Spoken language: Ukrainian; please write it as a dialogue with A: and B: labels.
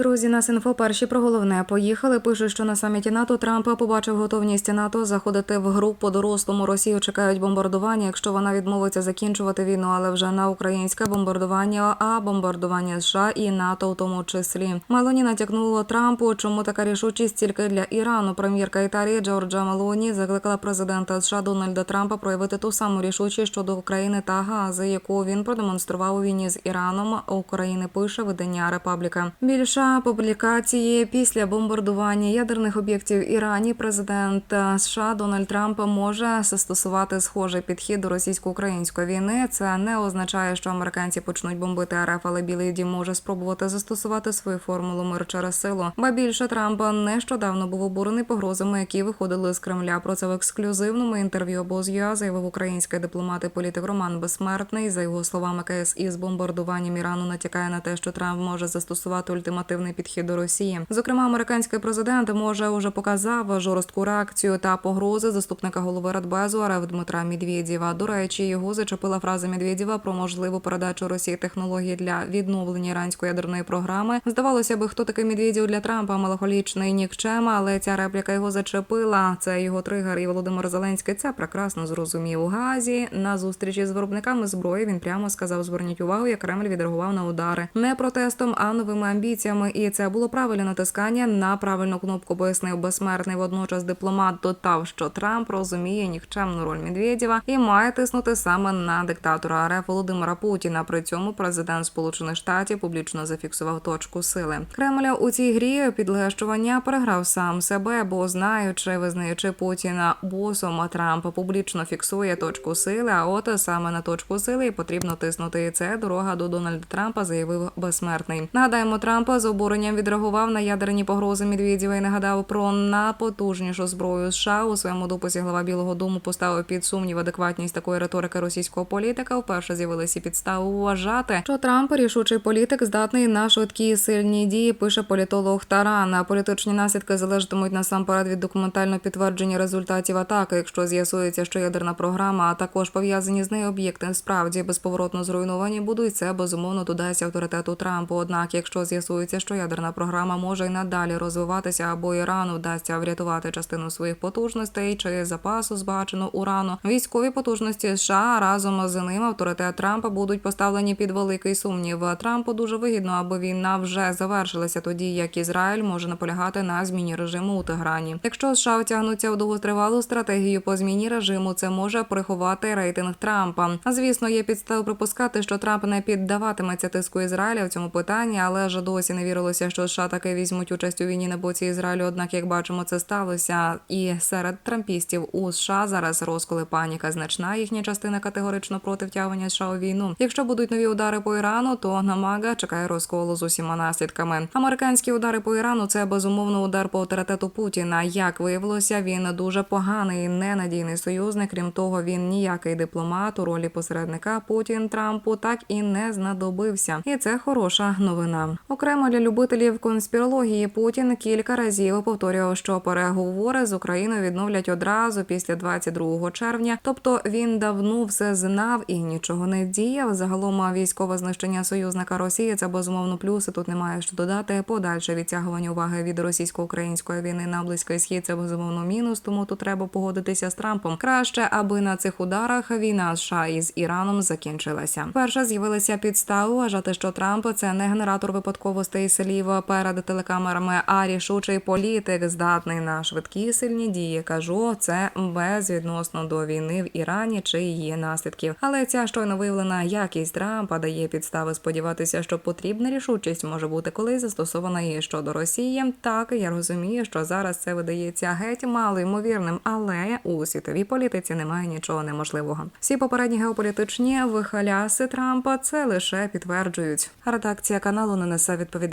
A: Друзі, нас інфо перші про головне поїхали. Пишуть, що на саміті НАТО Трамп побачив готовність НАТО заходити в гру по дорослому. Росію чекають бомбардування, якщо вона відмовиться закінчувати війну, але вже на українське бомбардування, а бомбардування США і НАТО у тому числі. Мелоні натякнуло Трампу, чому така рішучість тільки для Ірану. Прем'єрка Італії Джорджа Мелоні закликала президента США Дональда Трампа проявити ту саму рішучість щодо України та Гази, яку він продемонстрував у війні з Іраном. України пише видання Репабліка. Більше публікації після бомбардування ядерних об'єктів Ірані. Президент США Дональд Трамп може застосувати схожий підхід до російсько-української війни. Це не означає, що американці почнуть бомбити РФ, але Білий Дім може спробувати застосувати свою формулу мир через силу. Ба більше Трамп нещодавно був обурений погрозами, які виходили з Кремля. Про це в ексклюзивному інтерв'ю обоз.ЮА заявив український дипломат і політик Роман Безсмертний. За його словами, КСІ з бомбардуванням Ірану натякає на те, що Трамп може застосувати ультимативний підхід до Росії. Зокрема, американський президент може уже показав жорстку реакцію та погрози заступника голови Радбезу РФ Дмитра Медведєва. До речі, його зачепила фраза Медведєва про можливу передачу Росії технологій для відновлення іранської ядерної програми. Здавалося би, хто такий Медведєв для Трампа, меланхолічний нікчема, але ця репліка його зачепила. Це його тригер. І Володимир Зеленський це прекрасно зрозумів. У Газі на зустрічі з виробниками зброї він прямо сказав: зверніть увагу, як Кремль відреагував на удари не протестом, а новими амбіціями. І це було правильне натискання на правильну кнопку. Пояснив безсмертний. Водночас дипломат додав, що Трамп розуміє нікчемну роль Медведєва і має тиснути саме на диктатора РФ Володимира Путіна. При цьому президент Сполучених Штатів публічно зафіксував точку сили. Кремля у цій грі підлещування переграв сам себе, бо знаючи, визнаючи Путіна босом, а Трамп публічно фіксує точку сили. А от саме на точку сили і потрібно тиснути. Це дорога до Дональда Трампа, заявив безсмертний. Нагадаємо, Трамп з обуренням відреагував на ядерні погрози Медведєва і нагадав про найпотужнішу зброю США у своєму дописі. Глава Білого Дому поставив під сумнів адекватність такої риторики російського політика. Вперше з'явилися підстави вважати, що Трамп рішучий політик здатний на швидкі і сильні дії. Пише політолог Таран. Політичні наслідки залежатимуть насамперед від документально підтвердження результатів атаки. Якщо з'ясується, що ядерна програма, а також пов'язані з нею об'єкти справді безповоротно зруйновані, будуть це безумовно додасть авторитету Трампу. Однак, якщо з'ясується, що ядерна програма може й надалі розвиватися, або Ірану вдасться врятувати частину своїх потужностей чи запасу збагаченого урану, військові потужності США разом з ним авторитет Трампа будуть поставлені під великий сумнів. Трампу дуже вигідно, аби війна вже завершилася, тоді як Ізраїль може наполягати на зміні режиму у Теграні. Якщо США втягнуться в довготривалу стратегію по зміні режиму, це може приховати рейтинг Трампа. Звісно, є підстави припускати, що Трамп не піддаватиметься тиску Ізраїля в цьому питанні, але ж досі не вірилося, що США таки візьмуть участь у війні на боці Ізраїлю. Однак, як бачимо, це сталося. І серед трампістів у США зараз розколи паніка значна. Їхня частина категорично проти втягування США у війну. Якщо будуть нові удари по Ірану, то на Мага чекає розколу з усіма наслідками. Американські удари по Ірану це безумовно удар по авторитету Путіна. Як виявилося, він дуже поганий, ненадійний союзник. Крім того, він ніякий дипломат у ролі посередника Путін Трампу так і не знадобився. І це хороша новина. Окремо для любителів конспірології Путін кілька разів повторював, що переговори з Україною відновлять одразу після 22 червня. Тобто він давно все знав і нічого не діяв. Загалом військове знищення союзника Росії це безумовно плюси. Тут немає що додати. Подальше відтягування уваги від російсько-української війни на близький схід це безумовно мінус. Тому тут треба погодитися з Трампом. Краще, аби на цих ударах війна США із Іраном закінчилася. Перша з'явилися підстави вважати, що Трамп це не генератор випадковостей слів перед телекамерами, а рішучий політик, здатний на швидкі сильні дії. Кажу, це безвідносно до війни в Ірані чи її наслідків. Але ця щойно виявлена якість Трампа дає підстави сподіватися, що потрібна рішучість може бути колись застосована і щодо Росії. Так я розумію, що зараз це видається геть мало ймовірним, але у світовій політиці немає нічого неможливого. Всі попередні геополітичні вихаляси Трампа це лише підтверджують. Редакція каналу не несе